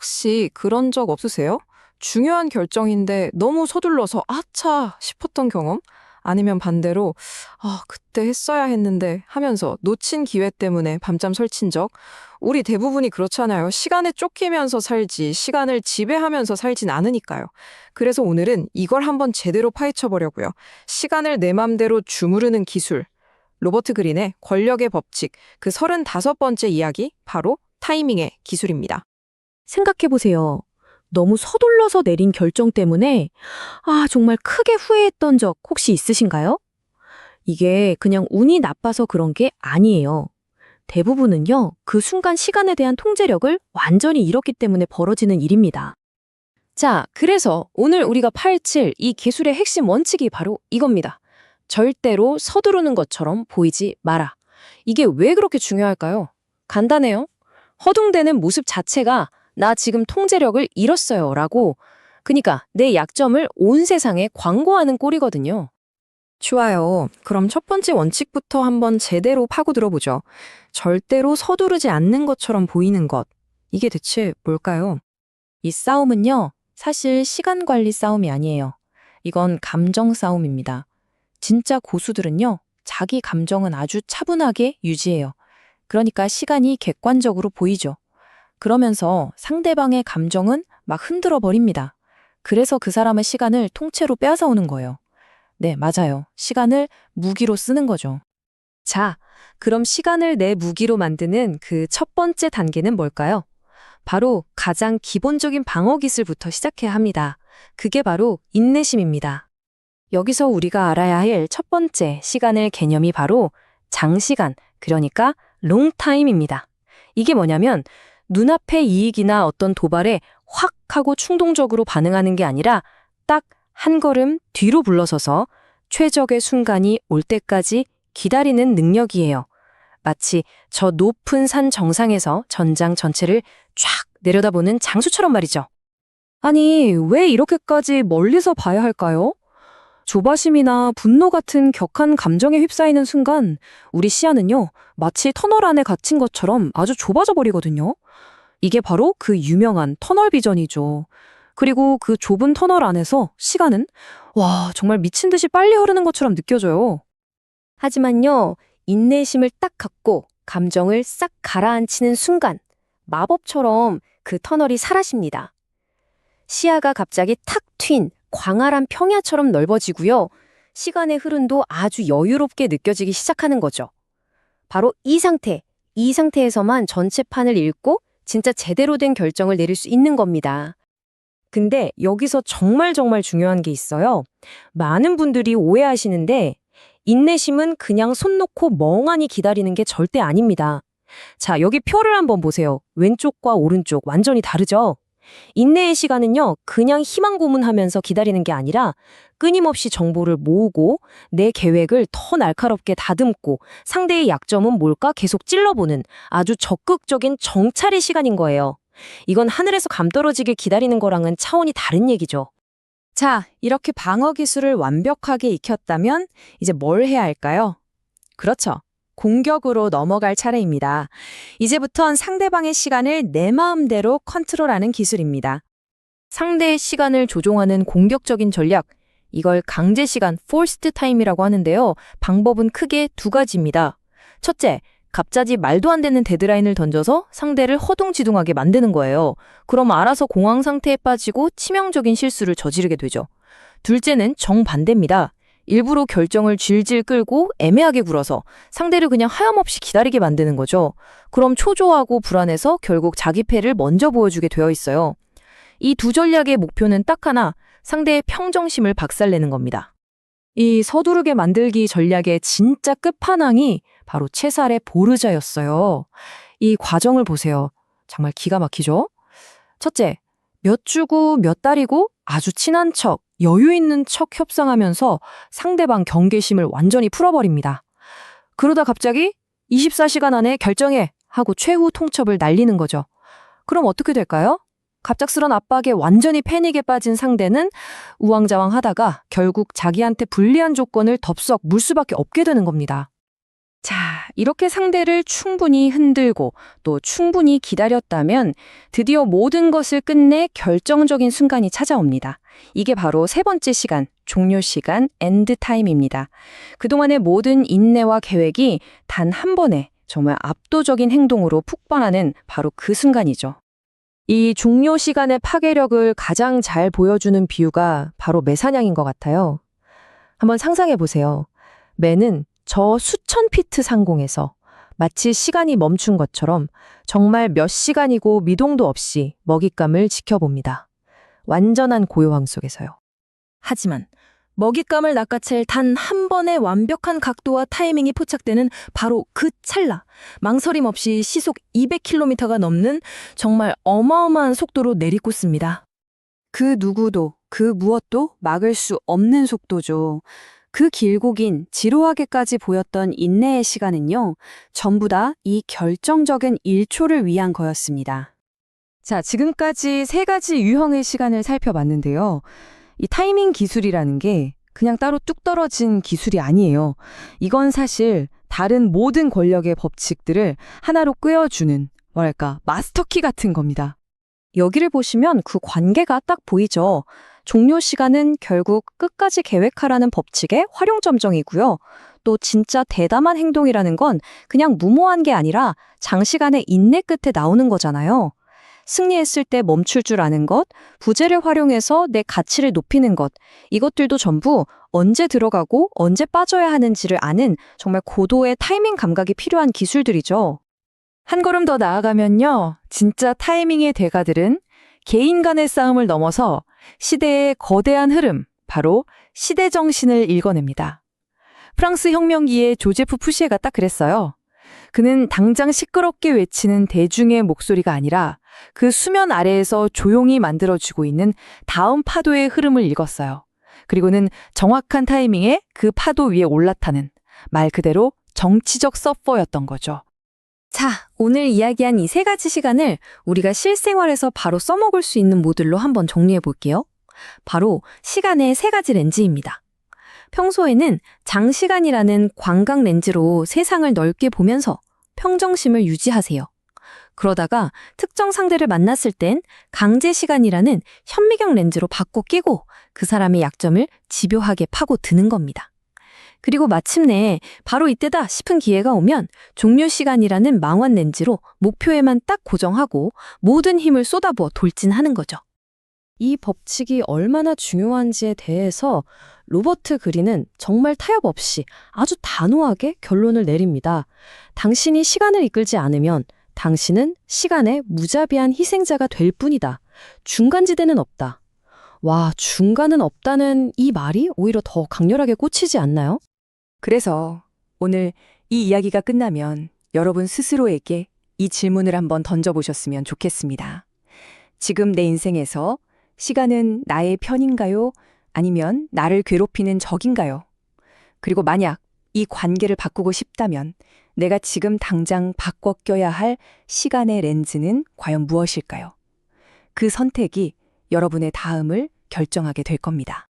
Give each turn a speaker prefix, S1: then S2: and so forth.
S1: 혹시 그런 적 없으세요? 중요한 결정인데 너무 서둘러서 아차 싶었던 경험? 아니면 반대로 아, 그때 했어야 했는데 하면서 놓친 기회 때문에 밤잠 설친 적? 우리 대부분이 그렇잖아요. 시간에 쫓기면서 살지, 시간을 지배하면서 살진 않으니까요. 그래서 오늘은 이걸 한번 제대로 파헤쳐 보려고요. 시간을 내 맘대로 주무르는 기술. 로버트 그린의 권력의 법칙, 그 35번째 이야기, 바로 타이밍의 기술입니다.
S2: 생각해보세요. 너무 서둘러서 내린 결정 때문에, 아, 정말 크게 후회했던 적 혹시 있으신가요? 이게 그냥 운이 나빠서 그런 게 아니에요. 대부분은요, 그 순간 시간에 대한 통제력을 완전히 잃었기 때문에 벌어지는 일입니다.
S3: 자, 그래서 오늘 우리가 파헤칠 이 기술의 핵심 원칙이 바로 이겁니다. 절대로 서두르는 것처럼 보이지 마라. 이게 왜 그렇게 중요할까요? 간단해요. 허둥대는 모습 자체가 나 지금 통제력을 잃었어요 라고 그니까 내 약점을 온 세상에 광고하는 꼴이거든요.
S1: 좋아요. 그럼 첫 번째 원칙부터 한번 제대로 파고 들어보죠. 절대로 서두르지 않는 것처럼 보이는 것. 이게 대체 뭘까요?
S3: 이 싸움은요, 사실 시간 관리 싸움이 아니에요. 이건 감정 싸움입니다. 진짜 고수들은요, 자기 감정은 아주 차분하게 유지해요. 그러니까 시간이 객관적으로 보이죠. 그러면서 상대방의 감정은 막 흔들어 버립니다. 그래서 그 사람의 시간을 통째로 빼앗아 오는 거예요. 네, 맞아요. 시간을 무기로 쓰는 거죠. 자, 그럼 시간을 내 무기로 만드는 그 첫 번째 단계는 뭘까요? 바로 가장 기본적인 방어 기술부터 시작해야 합니다. 그게 바로 인내심입니다. 여기서 우리가 알아야 할 첫 번째 시간의 개념이 바로 장시간, 그러니까 롱타임입니다. 이게 뭐냐면 눈앞의 이익이나 어떤 도발에 확 하고 충동적으로 반응하는 게 아니라 딱 한 걸음 뒤로 물러서서 최적의 순간이 올 때까지 기다리는 능력이에요. 마치 저 높은 산 정상에서 전장 전체를 쫙 내려다보는 장수처럼 말이죠. 아니, 왜 이렇게까지 멀리서 봐야 할까요? 조바심이나 분노 같은 격한 감정에 휩싸이는 순간 우리 시야는요, 마치 터널 안에 갇힌 것처럼 아주 좁아져 버리거든요. 이게 바로 그 유명한 터널 비전이죠. 그리고 그 좁은 터널 안에서 시간은 와, 정말 미친 듯이 빨리 흐르는 것처럼 느껴져요. 하지만요, 인내심을 딱 갖고 감정을 싹 가라앉히는 순간 마법처럼 그 터널이 사라집니다. 시야가 갑자기 탁 튄 광활한 평야처럼 넓어지고요. 시간의 흐름도 아주 여유롭게 느껴지기 시작하는 거죠. 바로 이 상태, 이 상태에서만 전체 판을 읽고 진짜 제대로 된 결정을 내릴 수 있는 겁니다. 근데 여기서 정말 정말 중요한 게 있어요. 많은 분들이 오해하시는데 인내심은 그냥 손 놓고 멍하니 기다리는 게 절대 아닙니다. 자, 여기 표를 한번 보세요. 왼쪽과 오른쪽 완전히 다르죠? 인내의 시간은요, 그냥 희망 고문하면서 기다리는 게 아니라 끊임없이 정보를 모으고 내 계획을 더 날카롭게 다듬고 상대의 약점은 뭘까 계속 찔러보는 아주 적극적인 정찰의 시간인 거예요. 이건 하늘에서 감 떨어지길 기다리는 거랑은 차원이 다른 얘기죠.
S1: 자, 이렇게 방어 기술을 완벽하게 익혔다면 이제 뭘 해야 할까요? 그렇죠. 공격으로 넘어갈 차례입니다. 이제부턴 상대방의 시간을 내 마음대로 컨트롤하는 기술입니다.
S3: 상대의 시간을 조종하는 공격적인 전략, 이걸 강제 시간, forced time이라고 하는데요. 방법은 크게 두 가지입니다. 첫째, 갑자기 말도 안 되는 데드라인을 던져서 상대를 허둥지둥하게 만드는 거예요. 그럼 알아서 공황 상태에 빠지고 치명적인 실수를 저지르게 되죠. 둘째는 정반대입니다. 일부러 결정을 질질 끌고 애매하게 굴어서 상대를 그냥 하염없이 기다리게 만드는 거죠. 그럼 초조하고 불안해서 결국 자기 패를 먼저 보여주게 되어 있어요. 이 두 전략의 목표는 딱 하나, 상대의 평정심을 박살내는 겁니다. 이 서두르게 만들기 전략의 진짜 끝판왕이 바로 채살의 보르자였어요. 이 과정을 보세요. 정말 기가 막히죠? 첫째, 몇 주고 몇 달이고 아주 친한 척, 여유 있는 척 협상하면서 상대방 경계심을 완전히 풀어버립니다. 그러다 갑자기 24시간 안에 결정해 하고 최후 통첩을 날리는 거죠. 그럼 어떻게 될까요? 갑작스런 압박에 완전히 패닉에 빠진 상대는 우왕좌왕 하다가 결국 자기한테 불리한 조건을 덥석 물 수밖에 없게 되는 겁니다.
S4: 자, 이렇게 상대를 충분히 흔들고 또 충분히 기다렸다면 드디어 모든 것을 끝내 결정적인 순간이 찾아옵니다. 이게 바로 세 번째 시간, 종료 시간, 엔드 타임입니다. 그동안의 모든 인내와 계획이 단 한 번에 정말 압도적인 행동으로 폭발하는 바로 그 순간이죠.
S3: 이 종료 시간의 파괴력을 가장 잘 보여주는 비유가 바로 매사냥인 것 같아요. 한번 상상해 보세요. 매는 저 수천 피트 상공에서 마치 시간이 멈춘 것처럼 정말 몇 시간이고 미동도 없이 먹잇감을 지켜봅니다. 완전한 고요함 속에서요.
S5: 하지만 먹잇감을 낚아챌 단 한 번의 완벽한 각도와 타이밍이 포착되는 바로 그 찰나, 망설임 없이 시속 200km가 넘는 정말 어마어마한 속도로 내리꽂습니다.
S6: 그 누구도 그 무엇도 막을 수 없는 속도죠. 그 길고 긴 지루하게까지 보였던 인내의 시간은요, 전부 다 이 결정적인 1초를 위한 거였습니다.
S7: 자, 지금까지 세 가지 유형의 시간을 살펴봤는데요. 이 타이밍 기술이라는 게 그냥 따로 뚝 떨어진 기술이 아니에요. 이건 사실 다른 모든 권력의 법칙들을 하나로 꿰어주는, 뭐랄까, 마스터키 같은 겁니다.
S3: 여기를 보시면 그 관계가 딱 보이죠. 종료 시간은 결국 끝까지 계획하라는 법칙의 활용 점정이고요. 또 진짜 대담한 행동이라는 건 그냥 무모한 게 아니라 장시간의 인내 끝에 나오는 거잖아요. 승리했을 때 멈출 줄 아는 것, 부재를 활용해서 내 가치를 높이는 것, 이것들도 전부 언제 들어가고 언제 빠져야 하는지를 아는 정말 고도의 타이밍 감각이 필요한 기술들이죠.
S7: 한 걸음 더 나아가면요. 진짜 타이밍의 대가들은 개인 간의 싸움을 넘어서 시대의 거대한 흐름, 바로 시대 정신을 읽어냅니다. 프랑스 혁명기의 조제프 푸시에가 딱 그랬어요. 그는 당장 시끄럽게 외치는 대중의 목소리가 아니라 그 수면 아래에서 조용히 만들어지고 있는 다음 파도의 흐름을 읽었어요. 그리고는 정확한 타이밍에 그 파도 위에 올라타는 말 그대로 정치적 서퍼였던 거죠.
S3: 자, 오늘 이야기한 이 세 가지 시간을 우리가 실생활에서 바로 써먹을 수 있는 모듈로 한번 정리해 볼게요. 바로 시간의 세 가지 렌즈입니다. 평소에는 장시간이라는 광각 렌즈로 세상을 넓게 보면서 평정심을 유지하세요. 그러다가 특정 상대를 만났을 땐 강제 시간이라는 현미경 렌즈로 바꿔 끼고 그 사람의 약점을 집요하게 파고 드는 겁니다. 그리고 마침내 바로 이때다 싶은 기회가 오면 종료 시간이라는 망원 렌즈로 목표에만 딱 고정하고 모든 힘을 쏟아부어 돌진하는 거죠. 이 법칙이 얼마나 중요한지에 대해서 로버트 그린은 정말 타협 없이 아주 단호하게 결론을 내립니다. 당신이 시간을 이끌지 않으면 당신은 시간의 무자비한 희생자가 될 뿐이다. 중간지대는 없다. 와, 중간은 없다는 이 말이 오히려 더 강렬하게 꽂히지 않나요?
S7: 그래서 오늘 이 이야기가 끝나면 여러분 스스로에게 이 질문을 한번 던져보셨으면 좋겠습니다. 지금 내 인생에서 시간은 나의 편인가요? 아니면 나를 괴롭히는 적인가요? 그리고 만약 이 관계를 바꾸고 싶다면 내가 지금 당장 바꿔 껴야 할 시간의 렌즈는 과연 무엇일까요? 그 선택이 여러분의 다음을 결정하게 될 겁니다.